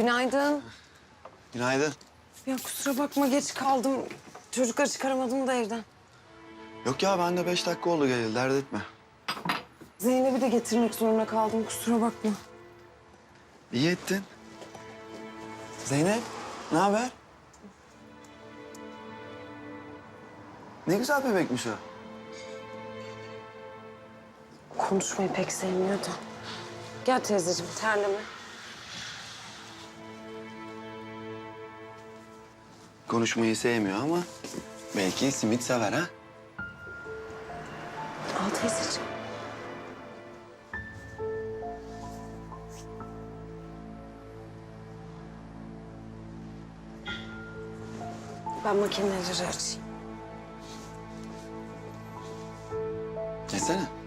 Günaydın. Günaydın. Ya kusura bakma geç kaldım. Çocukları çıkaramadım da evden. Yok ya ben de beş dakika oldu geleli dert etme. Zeynep'i de getirmek zorunda kaldım. Kusura bakma. İyi ettin. Zeynep ne haber? Ne güzel bebekmiş o. Konuşmayı pek sevmiyor da. Gel teyzeciğim terleme. Konuşmayı sevmiyor ama belki simit sever ha. Al teyzeciğim. Ben makineleri açayım. Yesene.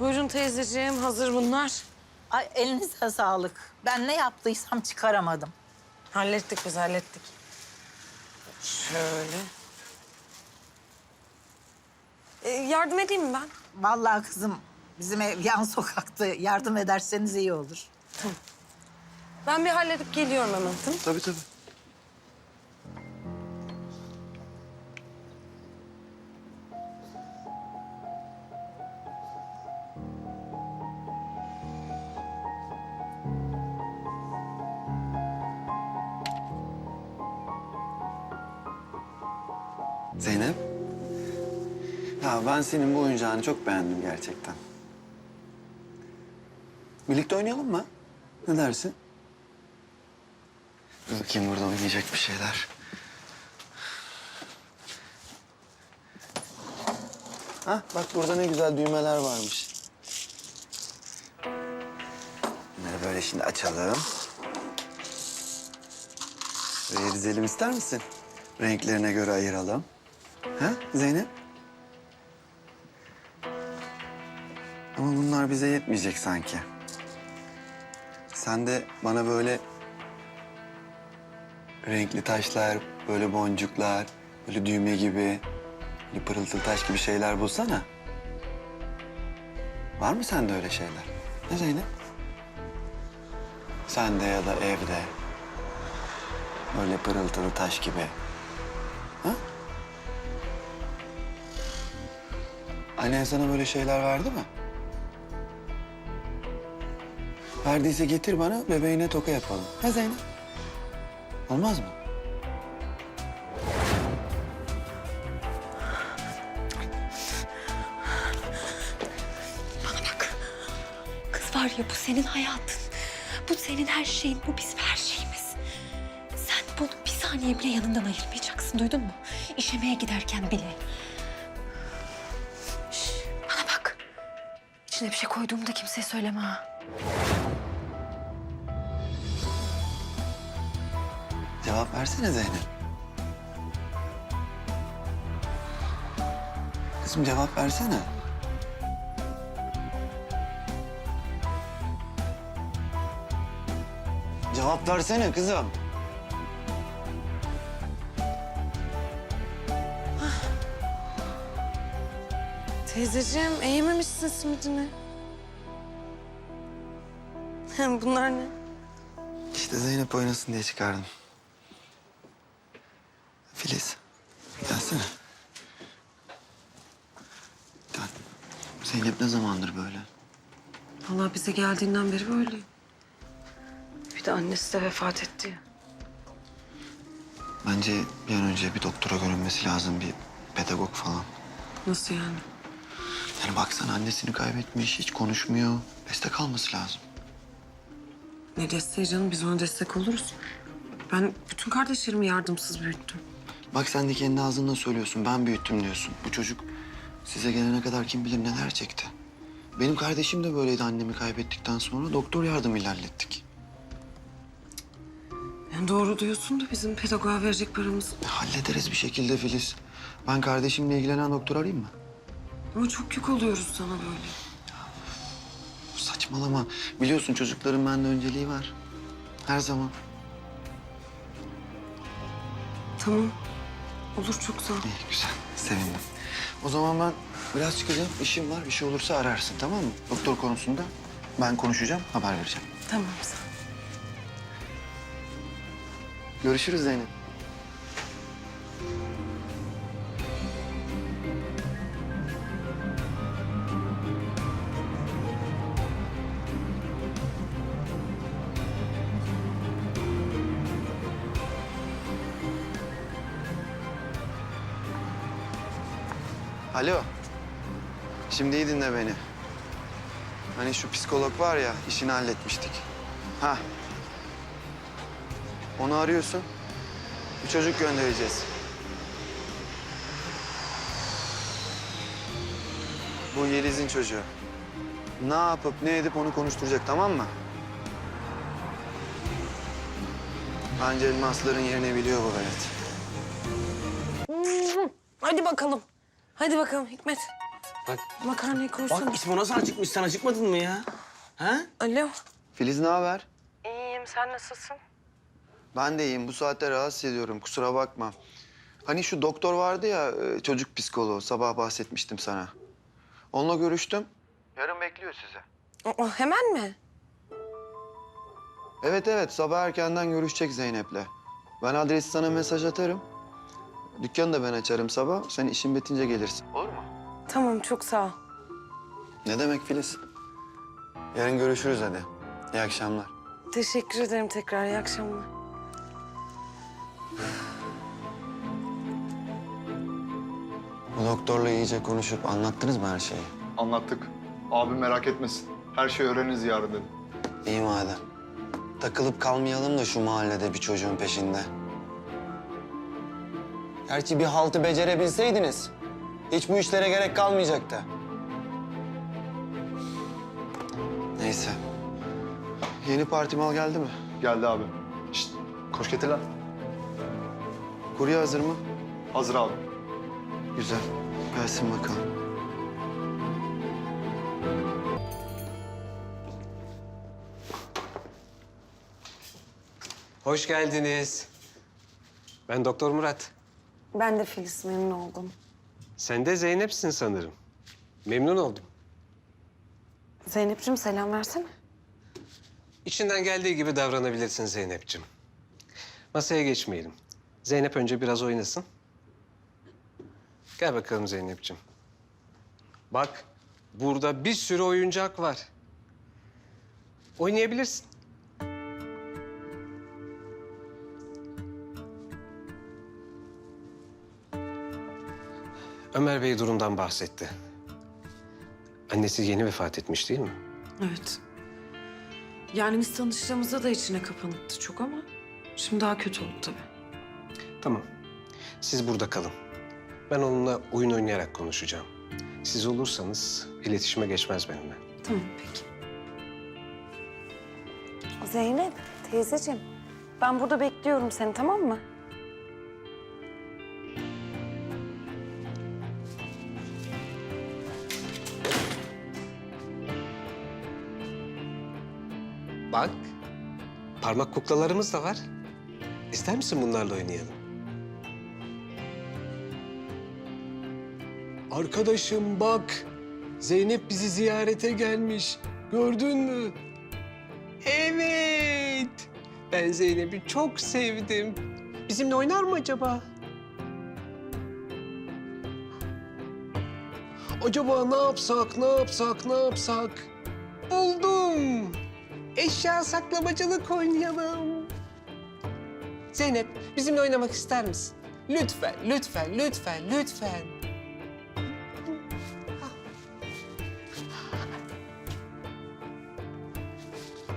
Buyurun teyzeciğim hazır bunlar. Ay elinize sağlık. Ben ne yaptıysam çıkaramadım. Hallettik biz hallettik. Şöyle. Ee, yardım edeyim mi ben? Vallahi kızım bizim ev yan sokaktı. Yardım ederseniz iyi olur. Ben bir halledip geliyorum hemen. Tamam. Tabii tabii. Zeynep. Ya ben senin bu oyuncağını çok beğendim gerçekten. Birlikte oynayalım mı? Ne dersin? Dur bakayım burada oynayacak bir şeyler. Hah bak burada ne güzel düğmeler varmış. Bunları böyle şimdi açalım. Buraya dizelim ister misin? Renklerine göre ayıralım. Ha Zeynep? Ama bunlar bize yetmeyecek sanki. Sen de bana böyle renkli taşlar, böyle boncuklar, böyle düğme gibi, böyle pırıltılı taş gibi şeyler bulsana. Var mı sende öyle şeyler? Ne Zeynep? Sende ya da evde. Böyle pırıltılı taş gibi. Annen sana böyle şeyler verdi mi? Verdiyse getir bana bebeğine toka yapalım. Ha Zeynep? Olmaz mı? Bana bak. Kız var ya bu senin hayatın. Bu senin her şeyin. Bu bizim her şeyimiz. Sen bunu bir saniye bile yanından ayırmayacaksın. Duydun mu? İşemeye giderken bile. İçine bir şey koyduğumu da kimseye söyleme ha. Cevap versene Zeynep. Kızım cevap versene. Cevap versene kızım. Teyzeciğim eğmemişsin simidini. Hem bunlar ne? İşte Zeynep oynasın diye çıkardım. Filiz, gelsene. Gel. Zeynep ne zamandır böyle? Vallahi bize geldiğinden beri böyle. Bir de annesi de vefat etti ya. Bence bir an önce bir doktora görünmesi lazım, bir pedagog falan. Nasıl yani? Yani baksana annesini kaybetmiş, hiç konuşmuyor. Destek alması lazım. Ne desteği canım biz ona destek oluruz. Ben bütün kardeşlerimi yardımsız büyüttüm. Bak sen de kendi ağzından söylüyorsun, ben büyüttüm diyorsun. Bu çocuk size gelene kadar kim bilir neler çekti. Benim kardeşim de böyleydi annemi kaybettikten sonra. Doktor yardımıyla hallettik. Yani doğru diyorsun da bizim pedagoğa verecek paramız. E, Hallederiz bir şekilde Filiz. Ben kardeşimle ilgilenen doktor arayayım mı? Ama çok yük oluyoruz sana böyle. Saçmalama. Biliyorsun çocukların bende önceliği var. Her zaman. Tamam. Olur çok sağ ol. İyi güzel. Sevindim. O zaman ben biraz çıkacağım. İşim var. Bir şey olursa ararsın tamam mı? Doktor konusunda ben konuşacağım. Haber vereceğim. Tamam sağ ol. Görüşürüz Zeynep. Alo. Şimdi iyi dinle beni. Hani şu psikolog var ya, işini halletmiştik. Ha. Onu arıyorsun. Bir çocuk göndereceğiz. Bu Yeliz'in çocuğu. Ne yapıp ne edip onu konuşturacak tamam mı? Bence elmasların yerini biliyor bu velet. Hadi bakalım. Hadi bakalım Hikmet. Bak, Makarnayı koysana. bak İsmo nasıl acıkmış? Sen acıkmadın mı ya? Ha? Alo. Filiz ne haber? İyiyim sen nasılsın? Ben de iyiyim. Bu saatte rahatsız ediyorum. Kusura bakma. Hani şu doktor vardı ya, e, çocuk psikoloğu. Sabah bahsetmiştim sana. Onunla görüştüm. Yarın bekliyor sizi. O, hemen mi? Evet evet, sabah erkenden görüşecek Zeynep'le. Ben adresi sana mesaj atarım. Dükkanı da ben açarım sabah. Sen işin bitince gelirsin. Olur mu? Tamam çok sağ ol. Ne demek Filiz? Yarın görüşürüz hadi. İyi akşamlar. Teşekkür ederim tekrar. İyi akşamlar. Bu doktorla iyice konuşup anlattınız mı her şeyi? Anlattık. Abim merak etmesin. Her şeyi öğreniriz yarın dedim. İyi madem. Takılıp kalmayalım da şu mahallede bir çocuğun peşinde. Gerçi bir haltı becerebilseydiniz hiç bu işlere gerek kalmayacaktı. Neyse. Yeni parti mal geldi mi? Geldi abi. Şşt, koş getir lan. Kurye hazır mı? Hazır abi. Güzel. Gelsin bakalım. Hoş geldiniz. Ben Doktor Murat. Ben de Filiz memnun oldum. Sen de Zeynep'sin sanırım. Memnun oldum. Zeynep'ciğim selam versene. İçinden geldiği gibi davranabilirsin Zeynep'ciğim. Masaya geçmeyelim. Zeynep önce biraz oynasın. Gel bakalım Zeynep'ciğim. Bak, burada bir sürü oyuncak var. Oynayabilirsin. Ömer Bey durumdan bahsetti. Annesi yeni vefat etmiş değil mi? Evet. Yani biz tanıştığımızda da içine kapanıktı çok ama şimdi daha kötü oldu tabii. Tamam. Siz burada kalın. Ben onunla oyun oynayarak konuşacağım. Siz olursanız iletişime geçmez benimle. Tamam peki. Zeynep teyzeciğim ben burada bekliyorum seni tamam mı? Bak, parmak kuklalarımız da var. İster misin bunlarla oynayalım? Arkadaşım bak, Zeynep bizi ziyarete gelmiş. Gördün mü? Evet. Ben Zeynep'i çok sevdim. Bizimle oynar mı acaba? Acaba ne yapsak, ne yapsak, ne yapsak? Buldum. Eşya saklamacılık oynayalım. Zeynep, bizimle oynamak ister misin? Lütfen, lütfen, lütfen, lütfen.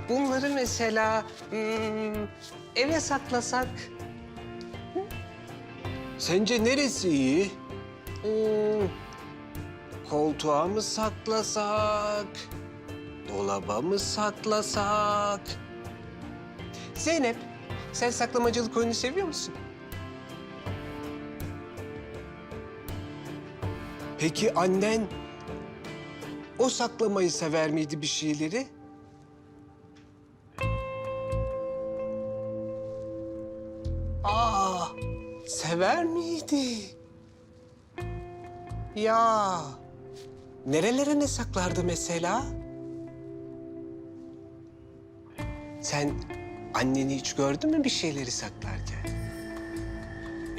Bunları mesela hmm, eve saklasak. Sence neresi iyi? Hmm, koltuğa mı saklasak? Dolaba mı saklasak? Zeynep, sen saklamacılık oyunu seviyor musun? Peki annen o saklamayı sever miydi bir şeyleri? Aa, Sever miydi? Ya nerelere ne saklardı mesela? Sen anneni hiç gördün mü bir şeyleri saklarken?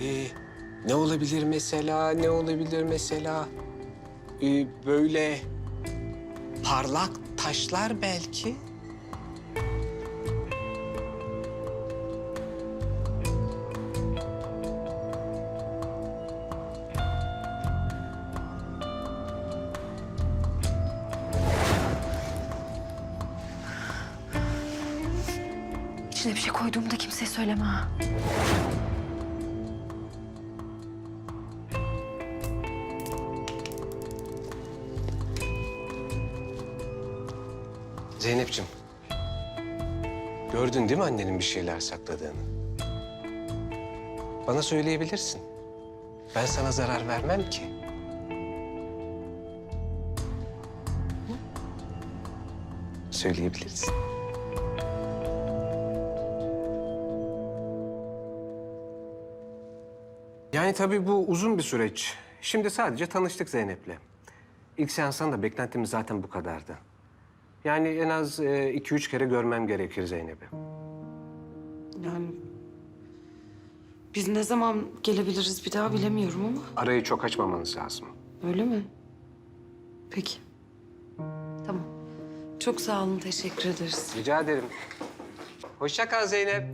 Ee, ne olabilir mesela, ne olabilir mesela? Ee, böyle parlak taşlar belki. İçine bir şey koyduğumu da kimseye söyleme ha. Zeynep'ciğim. Gördün değil mi annenin bir şeyler sakladığını? Bana söyleyebilirsin. Ben sana zarar vermem ki. Söyleyebilirsin. Yani tabii bu uzun bir süreç. Şimdi sadece tanıştık Zeynep'le. İlk seanstan da beklentimiz zaten bu kadardı. Yani en az e, iki üç kere görmem gerekir Zeynep'i. Yani biz ne zaman gelebiliriz bir daha bilemiyorum ama Arayı çok açmamanız lazım. öyle mi? Peki. Tamam. Çok sağ olun, teşekkür ederiz. Rica ederim. Hoşça kal Zeynep.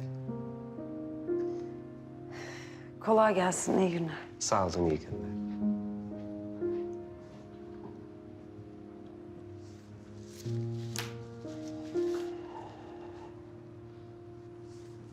Kolay gelsin, iyi günler. Sağ olun, iyi günler.